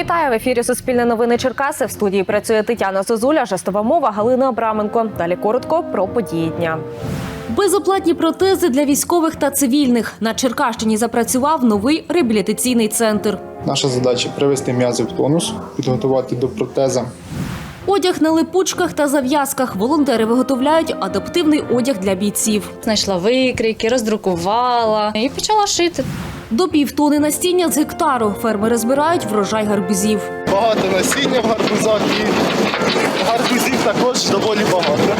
Вітаю в ефірі Суспільне новини Черкаси. В студії працює Тетяна Зозуля, жестова мова Галина Абраменко. Далі коротко про події дня. Безоплатні протези для військових та цивільних на Черкащині запрацював новий реабілітаційний центр. Наша задача привести м'язи в тонус, підготувати до протеза. Одяг на липучках та зав'язках. Волонтери виготовляють адаптивний одяг для бійців. Знайшла викрійки, роздрукувала і почала шити. До півтони насіння з гектару фермери збирають врожай гарбузів. Багато насіння в гарбузах і гарбузів також доволі багато.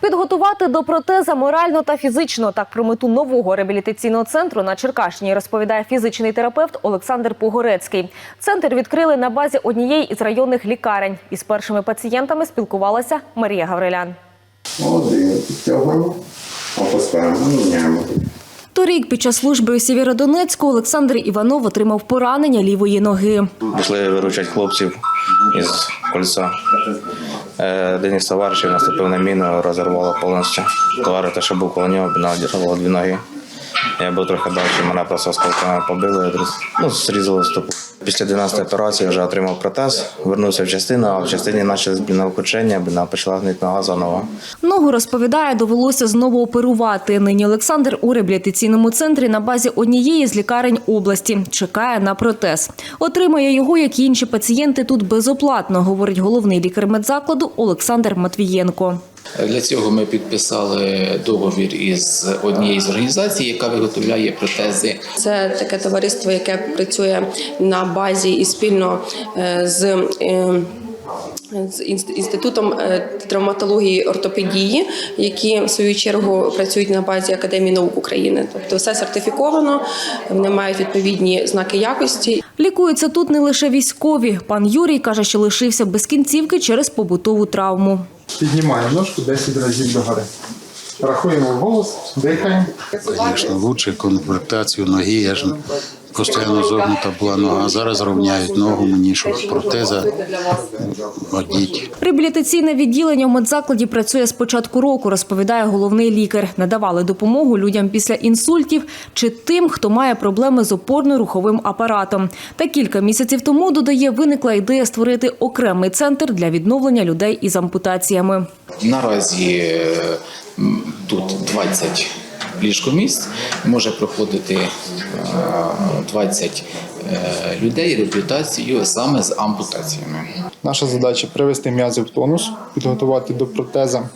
Підготувати до протеза морально та фізично. Так про мету нового реабілітаційного центру на Черкащині розповідає фізичний терапевт Олександр Погорецький. Центр відкрили на базі однієї із районних лікарень. Із першими пацієнтами спілкувалася Марія Гаврилян. Один, підтягуємо, опускаємо, міняємо. Торік під час служби у Сєвєродонецьку Олександр Іванов отримав поранення лівої ноги. Пішли виручати хлопців із кольця. Денис Один із товаришів наступив на міну, розірвало повністю. Те, що був коло нього, надірвало дві ноги. Я був трохи далі, мене просто осколками побили, ну, зрізали стопу. Після 12 операції вже отримав протез, вернувся в частину, а в частині почали накучення, почала гнити нога заново. Ногу розповідає, довелося знову оперувати. Нині Олександр у реабілітаційному центрі на базі однієї з лікарень області чекає на протез. Отримає його, як і інші пацієнти, тут безоплатно, говорить головний лікар медзакладу Олександр Матвієнко. Для цього ми підписали договір із однією з організацій, яка виготовляє протези. Це таке товариство, яке працює на базі і спільно е, з. е, з інститутом е, травматології ортопедії, які в свою чергу працюють на базі Академії наук України. Тобто все сертифіковано, вони мають відповідні знаки якості. Лікуються тут не лише військові. Пан Юрій каже, що лишився без кінцівки через побутову травму. Піднімаємо ножку 10 разів догори. Рахуємо голос, дихаємо. Звісно, лучше конвертацію ноги. Я ж постійно зогнута була нога. Зараз рівняють ногу мені, щоб протеза одіть. Реабілітаційне відділення в медзакладі працює з початку року, розповідає головний лікар. Надавали допомогу людям після інсультів чи тим, хто має проблеми з опорно-руховим апаратом. Та кілька місяців тому додає, виникла ідея створити окремий центр для відновлення людей із ампутаціями. Наразі е, тут 20 ліжкомісць, може проходити е, 20 е, людей реабілітацію саме з ампутаціями. Наша задача привести м'язи в тонус, підготувати до протеза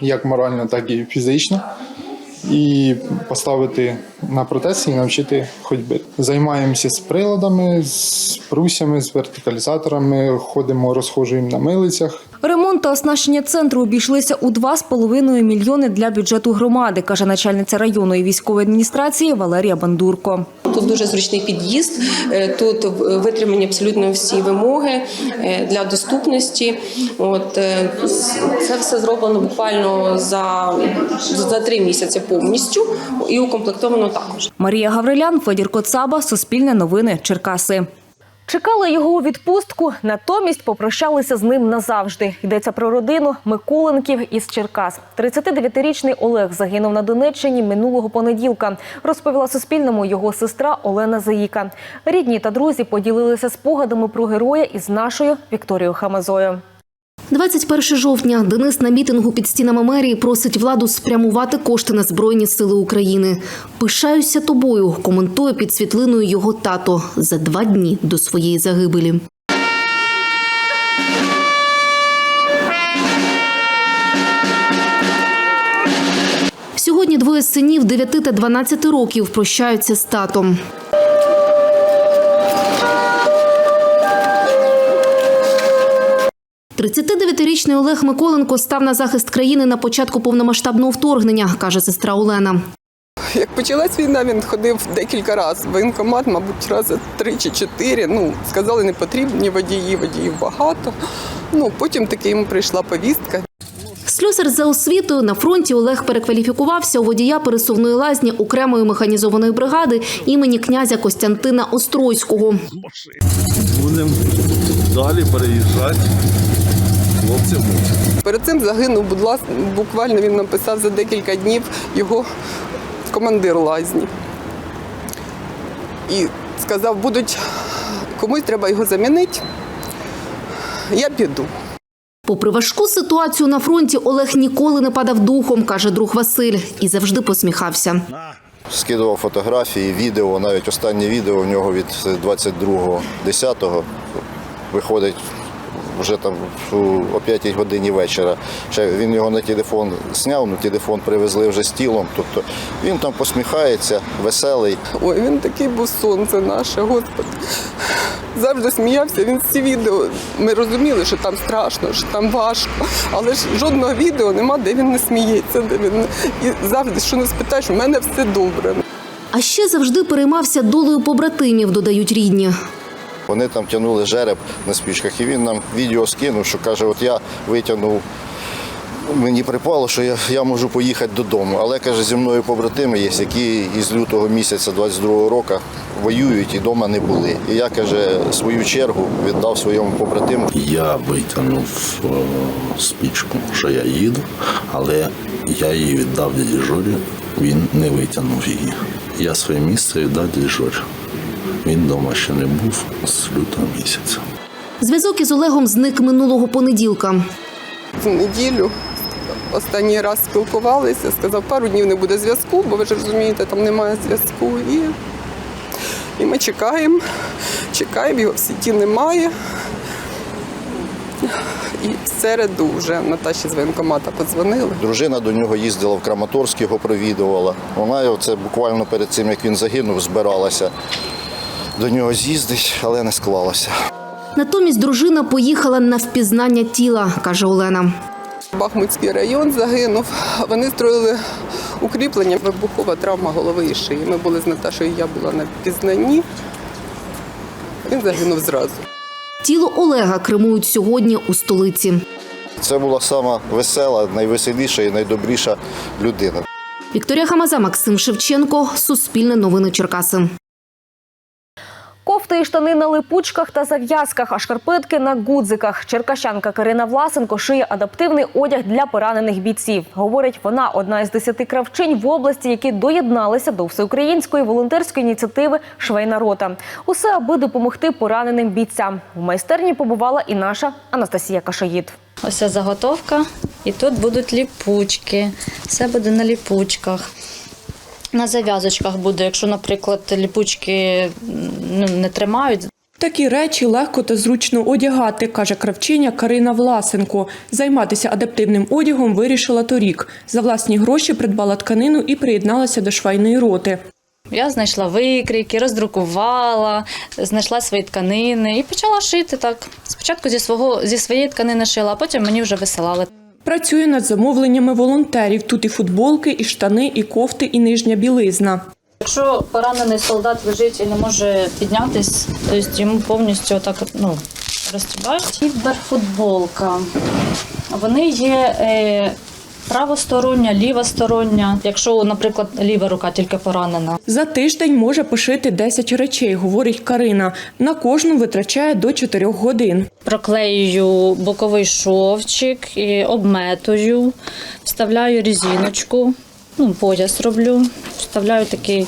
як морально, так і фізично. І поставити на протез і навчити ходьби. Займаємося з приладами, з прусями, з вертикалізаторами, ходимо, розхожуємо на милицях. Ремонт та оснащення центру обійшлися у 2,5 мільйони для бюджету громади, каже начальниця районної військової адміністрації Валерія Бандурко. Тут дуже зручний під'їзд, е, тут витримані абсолютно всі вимоги е, для доступності. От е, це все зроблено буквально за, за три місяці повністю і укомплектовано також. Марія Гаврилян, Федір Коцаба, Суспільне новини, Черкаси. Чекали його у відпустку, натомість попрощалися з ним назавжди. Йдеться про родину Миколенків із Черкас. 39-річний Олег загинув на Донеччині минулого понеділка. Розповіла Суспільному його сестра Олена Заїка. Рідні та друзі поділилися спогадами про героя із нашою Вікторією Хамазою. 21 жовтня Денис на мітингу під стінами мерії просить владу спрямувати кошти на Збройні сили України. Пишаюся тобою, коментує під світлиною його тато за два дні до своєї загибелі. Сьогодні двоє синів 9 та 12 років прощаються з татом. – 39-річний Олег Миколенко став на захист країни на початку повномасштабного вторгнення, каже сестра Олена. Як почалась війна, він ходив декілька разів. Воєнкомат, мабуть, рази три чи чотири. Ну, сказали, не потрібні водії, водіїв багато. Ну, потім таки йому прийшла повістка. Слюсар за освітою на фронті Олег перекваліфікувався у водія пересувної лазні окремої механізованої бригади імені князя Костянтина Остройського. Будемо далі переїжджати. Хлопцям Перед цим загинув, будь ласка, буквально він написав за декілька днів його командир лазні. І сказав, будуть комусь треба його замінити. Я піду. Попри важку ситуацію на фронті, Олег ніколи не падав духом, каже друг Василь, і завжди посміхався. Скидував фотографії, відео, навіть останнє відео в нього від 22.10 виходить вже там о 5 годині вечора. Ще він його на телефон зняв, на телефон привезли вже з тілом. Тобто він там посміхається, веселий. Ой, він такий був сонце наше, Господи. Завжди сміявся. Він всі відео. Ми розуміли, що там страшно, що там важко. Але ж жодного відео нема, де він не сміється, де він не- і завжди, що не спитаєш, у мене все добре. А ще завжди переймався долею побратимів, додають рідні. Вони там тягнули жереб на спічках, і він нам відео скинув, що каже, от я витягнув. Мені припало, що я, я можу поїхати додому. Але каже, зі мною побратими є, які із лютого місяця 22-го року воюють і вдома не були. І я каже, свою чергу віддав своєму побратиму. Я витягнув е, спічку, що я їду, але я її віддав дяді Жорі, він не витягнув її. Я своє місце віддав дяді Жорі. Він вдома ще не був з лютого місяця. Зв'язок із Олегом зник минулого понеділка. В неділю останній раз спілкувалися, сказав, пару днів не буде зв'язку, бо ви ж розумієте, там немає зв'язку. І, і ми чекаємо, чекаємо, його в сіті немає. І в середу вже Наташі з воєнкомата подзвонили. Дружина до нього їздила в Краматорськ, його провідувала. Вона оце буквально перед цим, як він загинув, збиралася до нього з'їздить, але не склалося. Натомість дружина поїхала на впізнання тіла, каже Олена. Бахмутський район загинув. Вони строїли укріплення, вибухова травма голови і шиї. Ми були з Наташою, я була на пізнанні. Він загинув зразу. Тіло Олега кремують сьогодні у столиці. Це була сама весела, найвеселіша і найдобріша людина. Вікторія Хамаза, Максим Шевченко, Суспільне новини Черкаси. Кофти і штани на липучках та зав'язках, а шкарпетки на гудзиках. Черкащанка Карина Власенко шиє адаптивний одяг для поранених бійців. Говорить, вона одна із десяти кравчинь в області, які доєдналися до всеукраїнської волонтерської ініціативи Швейна рота. Усе аби допомогти пораненим бійцям. В майстерні побувала і наша Анастасія Кашаїд. Ось заготовка, і тут будуть ліпучки. Все буде на ліпучках. На зав'язочках буде, якщо, наприклад, ліпучки ну, не тримають, Такі речі легко та зручно одягати, каже кравчиня Карина Власенко. Займатися адаптивним одягом вирішила торік. За власні гроші придбала тканину і приєдналася до швейної роти. Я знайшла викрійки, роздрукувала, знайшла свої тканини і почала шити так. Спочатку зі свого зі своєї тканини шила, а потім мені вже висилали. Працює над замовленнями волонтерів. Тут і футболки, і штани, і кофти, і нижня білизна. Якщо поранений солдат лежить і не може піднятись, то йому повністю так ну, розтібають. Кіберфутболка. Вони є е, правостороння, лівостороння, якщо, наприклад, ліва рука тільки поранена. За тиждень може пошити 10 речей, говорить Карина. На кожну витрачає до 4 годин. Проклеюю боковий шовчик, і обметую, вставляю резиночку, ну, пояс роблю, вставляю такий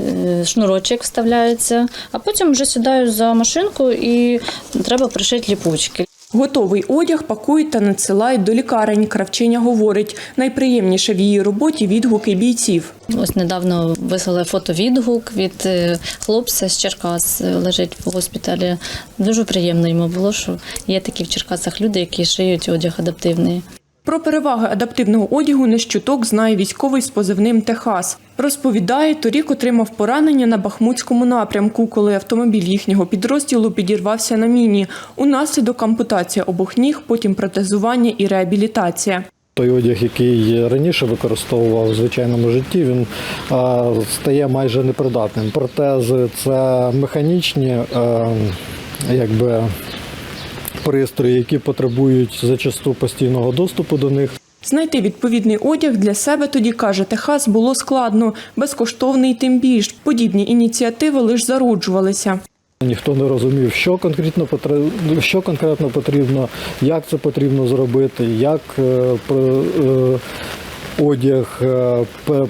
е, шнурочок вставляється, а потім вже сідаю за машинку і треба пришити ліпучки. Готовий одяг пакують та надсилають до лікарень. Кравчиня говорить, найприємніше в її роботі відгуки бійців. Ось недавно вислали фотовідгук від е, хлопця з Черкас, е, лежить в госпіталі. Дуже приємно йому було, що є такі в Черкасах люди, які шиють одяг адаптивний. Про переваги адаптивного одягу не щуток знає військовий з позивним Техас. Розповідає, торік отримав поранення на Бахмутському напрямку, коли автомобіль їхнього підрозділу підірвався на міні. Унаслідок ампутація обох ніг, потім протезування і реабілітація. Той одяг, який раніше використовував в звичайному житті, він стає майже непридатним. Протези це механічні е, якби, пристрої, які потребують зачасту постійного доступу до них. Знайти відповідний одяг для себе тоді каже Техас було складно, безкоштовний тим більш. Подібні ініціативи лише зароджувалися. Ніхто не розумів, що конкретно потрібно, що конкретно потрібно, як це потрібно зробити, як е, е, одяг е,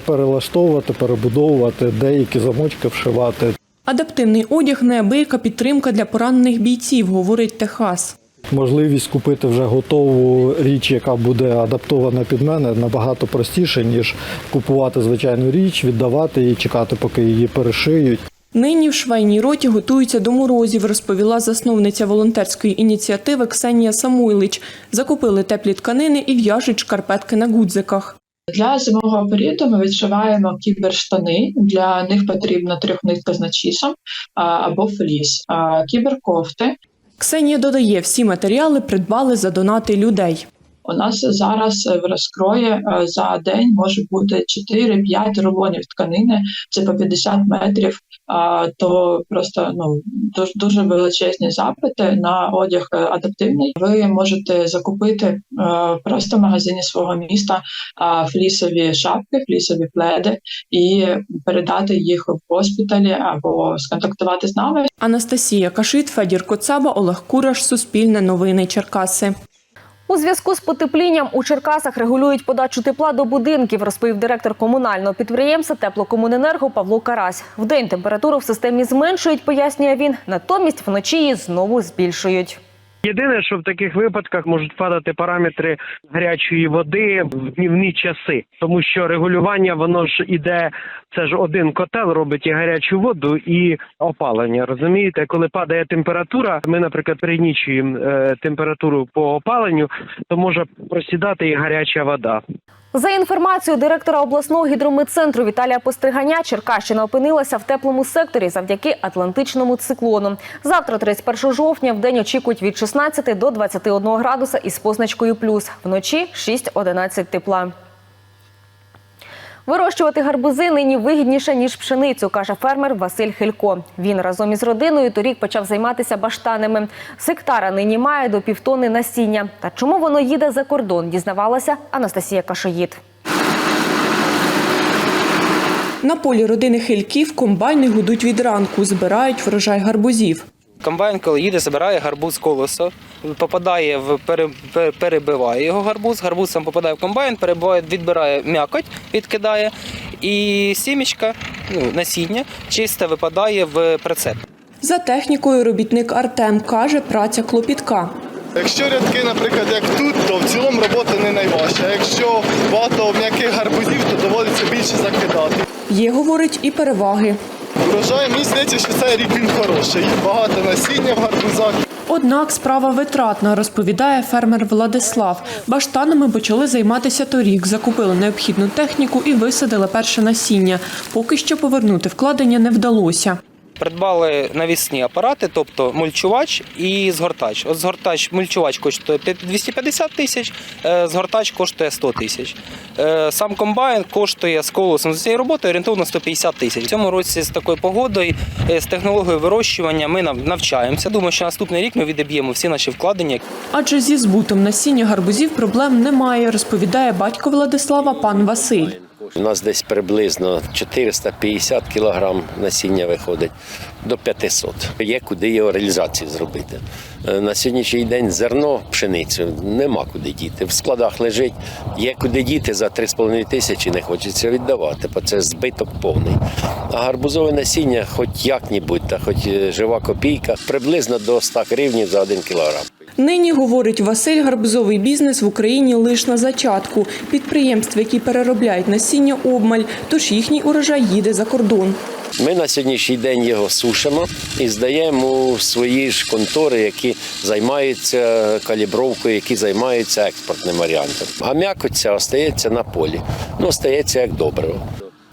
перелаштовувати, перебудовувати, деякі замочки вшивати. Адаптивний одяг неабияка підтримка для поранених бійців, говорить Техас. Можливість купити вже готову річ, яка буде адаптована під мене, набагато простіше, ніж купувати звичайну річ, віддавати її, чекати, поки її перешиють. Нині в швейній роті готуються до морозів, розповіла засновниця волонтерської ініціативи Ксенія Самойлич. Закупили теплі тканини і в'яжуть шкарпетки на гудзиках. Для зимового періоду ми відшиваємо кіберштани. Для них потрібна трьохнитка з начісом або фліс. А, Кіберкофти. Ксенія додає, всі матеріали придбали за донати людей. У нас зараз в розкрої е, за день може бути 4-5 рулонів тканини, це по 50 метрів. То просто ну дуже, дуже величезні запити на одяг е, адаптивний. Ви можете закупити е, просто в магазині свого міста флісові шапки, флісові пледи і передати їх в госпіталі або сконтактувати з нами. Анастасія Кашит, Федір Коцаба, Олег Кураш, Суспільне новини Черкаси. У зв'язку з потеплінням у Черкасах регулюють подачу тепла до будинків, розповів директор комунального підприємства Теплокомуненерго Павло Карась. В день температуру в системі зменшують, пояснює він. Натомість вночі її знову збільшують. Єдине, що в таких випадках можуть падати параметри гарячої води в днівні часи, тому що регулювання воно ж іде. Це ж один котел робить і гарячу воду, і опалення. Розумієте, коли падає температура, ми, наприклад, пригнічуємо е, температуру по опаленню, то може просідати і гаряча вода. За інформацією директора обласного гідрометцентру Віталія Постриганя, Черкащина опинилася в теплому секторі завдяки атлантичному циклону. Завтра, 31 жовтня, в день очікують від 16 до 21 градуса із позначкою плюс. Вночі 6-11 тепла. Вирощувати гарбузи нині вигідніше, ніж пшеницю, каже фермер Василь Хилько. Він разом із родиною торік почав займатися баштанами. З гектара нині має до півтони насіння. Та чому воно їде за кордон, дізнавалася Анастасія Кашоїд. На полі родини Хильків комбайни гудуть від ранку, збирають врожай гарбузів. Комбайн, коли їде, забирає гарбуз колесо, попадає в пере- пере- перебиває його гарбуз. Гарбуз сам попадає в комбайн, перебиває, відбирає м'якоть, відкидає, і сімічка, ну, насіння, чисте випадає в прицеп. За технікою робітник Артем каже, праця клопітка. Якщо рядки, наприклад, як тут, то в цілому робота не найважча. А якщо багато м'яких гарбузів, то доводиться більше закидати. Є, говорить, і переваги. Врожай, мені здається, що цей рік він хороший. Багато насіння в гарбузах. Однак справа витратна, розповідає фермер Владислав. Баштанами почали займатися торік, закупили необхідну техніку і висадили перше насіння. Поки що повернути вкладення не вдалося. Придбали навісні апарати, тобто мульчувач і згортач. От згортач, мульчувач коштує 250 тисяч, е, згортач коштує 100 тисяч. Е, Сам комбайн коштує з колесом з цієї роботи орієнтовно 150 тисяч. В цьому році з такою погодою, е, з технологією вирощування ми нав- навчаємося. Думаю, що наступний рік ми відіб'ємо всі наші вкладення. Адже зі збутом насіння гарбузів проблем немає, розповідає батько Владислава пан Василь. У нас десь приблизно 450 кілограм насіння виходить до 500. Є куди його реалізацію зробити. Е, На сьогоднішній день зерно, пшеницю нема куди діти. В складах лежить, є куди діти за 3,5 тисячі, не хочеться віддавати, бо це збиток повний. А гарбузове насіння, хоч як-небудь, та хоч е, жива копійка, приблизно до 100 гривень за 1 кілограм. Нині, говорить Василь, гарбузовий бізнес в Україні лише на зачатку. Підприємства, які переробляють насіння обмаль, тож їхній урожай їде за кордон. Ми на сьогоднішній день його сушимо і здаємо у свої ж контори, які займаються калібровкою, які займаються експортним варіантом. А м'якоть ця остається на полі. Ну, остається як добриво.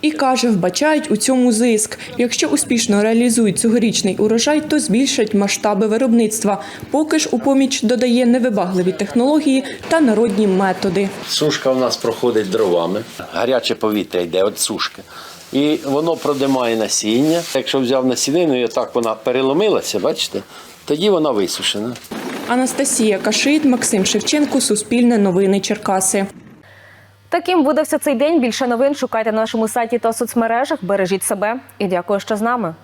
І каже, вбачають у цьому зиск. Якщо успішно реалізують цьогорічний урожай, то збільшать масштаби виробництва. Поки ж у поміч додає невибагливі технології та народні методи. Сушка у нас проходить дровами. Гаряче повітря йде від сушки. І воно продимає насіння. Якщо взяв насінину, і отак вона переломилася, бачите, тоді вона висушена. Анастасія Кашит, Максим Шевченко, Суспільне новини Черкаси. Таким видався цей день. Більше новин шукайте на нашому сайті та соцмережах. Бережіть себе і дякую, що з нами.